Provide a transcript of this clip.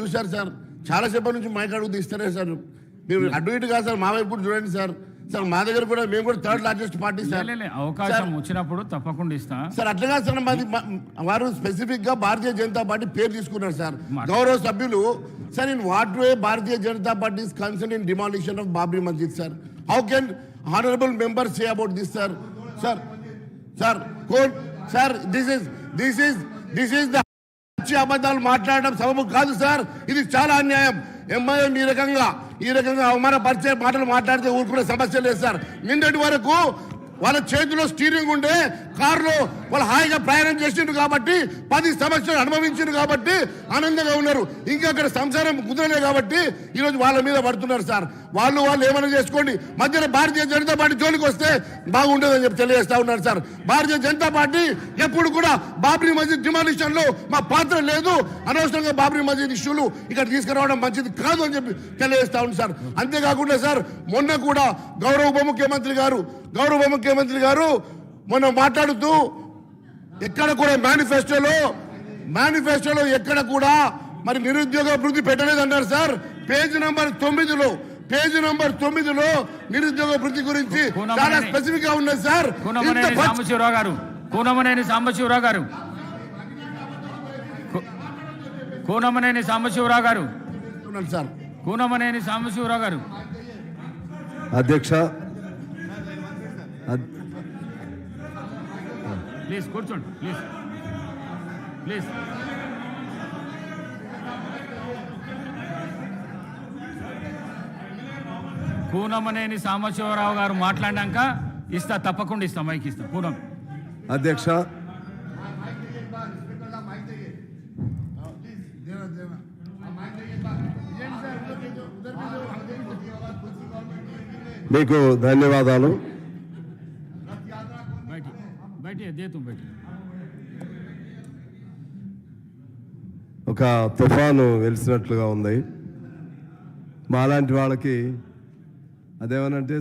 చూశారు సార్. చాలా సేపటి నుంచి మైక్ అడుగు తీస్తారే సార్. మీరు అటు ఇటు కాదు సార్ మా వైపు చూడండి సార్. సార్ మా దగ్గర కూడా మేము కూడా థర్డ్ లార్జెస్ట్ పార్టీ సార్. అవకాశం వచ్చినప్పుడు తప్పకుండా ఇస్తా. సార్ అట్లా కాదు సార్ మాది వారు స్పెసిఫిక్గా భారతీయ జనతా పార్టీ పేరు తీసుకున్నారు సార్. గౌరవ సభ్యులు sir in what way Bharatiya Janata party is concern in demolition of Babri Masjid sir? How can honourable member say about this sir? Sir sir court sir this is this is this is the అబద్ధాలు మాట్లాడడం సబబు కాదు sir ఇది చాలా అన్యాయం MIM ఈ రకంగా ఈ రకంగా అవమానపరిచే మాటలు మాట్లాడితే ఊరుకునే సమస్య లేదు సార్ నిన్నటి వరకు వాళ్ళ చేతిలో స్టీరింగ్ ఉండే కారులో వాళ్ళు హాయిగా ప్రయాణం చేసిండ్రు కాబట్టి పది సంవత్సరాలు అనుభవించారు కాబట్టి ఆనందంగా ఉన్నారు. ఇంకా అక్కడ సంసారం కుదరలే కాబట్టి ఈరోజు వాళ్ళ మీద పడుతున్నారు సార్. వాళ్ళు వాళ్ళు ఏమైనా చేసుకోండి. మధ్యలో భారతీయ జనతా పార్టీ జోలికి వస్తే బాగుండదని చెప్పి తెలియజేస్తా ఉన్నారు సార్. భారతీయ జనతా పార్టీ ఎప్పుడు కూడా బాబ్రీ మస్జిద్ డిమాలిషన్లో మా పాత్ర లేదు. అనవసరంగా బాబ్రీ మస్జిద్ ఇష్యూలు ఇక్కడ తీసుకురావడం మంచిది కాదు అని చెప్పి తెలియజేస్తా ఉంది సార్. అంతేకాకుండా సార్ మొన్న కూడా గౌరవ ఉప ముఖ్యమంత్రి గారు గౌరవ ముఖ్య ముఖ్యమంత్రి గారు మొన్న మాట్లాడుతూ ఎక్కడ కూడా మేనిఫెస్టోలో మేనిఫెస్టోలో ఎక్కడ కూడా మరి నిరుద్యోగ అభివృద్ధి పెట్టలేదన్నారు సార్. పేజ్ నంబర్ తొమ్మిదిలో పేజ్ నంబర్ తొమ్మిదిలో నిరుద్యోగ వృద్ధి గురించి చాలా స్పెసిఫిక్గా ఉన్నది సార్. సాంబశివరావు గారు. కూనమనేని సాంబశివరావు గారు. కూనమనేని సాంబశివరావు గారు. సార్. కూనమనేని సాంబశివరావు గారు. అధ్యక్ష ప్లీజ్ కూర్చోండి ప్లీజ్. ప్లీజ్. కూనమనేని సాంబశివరావు గారు మాట్లాడినాక ఇస్తా తప్పకుండా ఇస్తా మైక్ ఇస్తా కూనం అధ్యక్ష. మీకు ధన్యవాదాలు. బయట దేతు బయట ఒక తుఫాను వెలిసినట్లుగా ఉంది. మాలాంటి వాళ్ళకి అదేమనంటే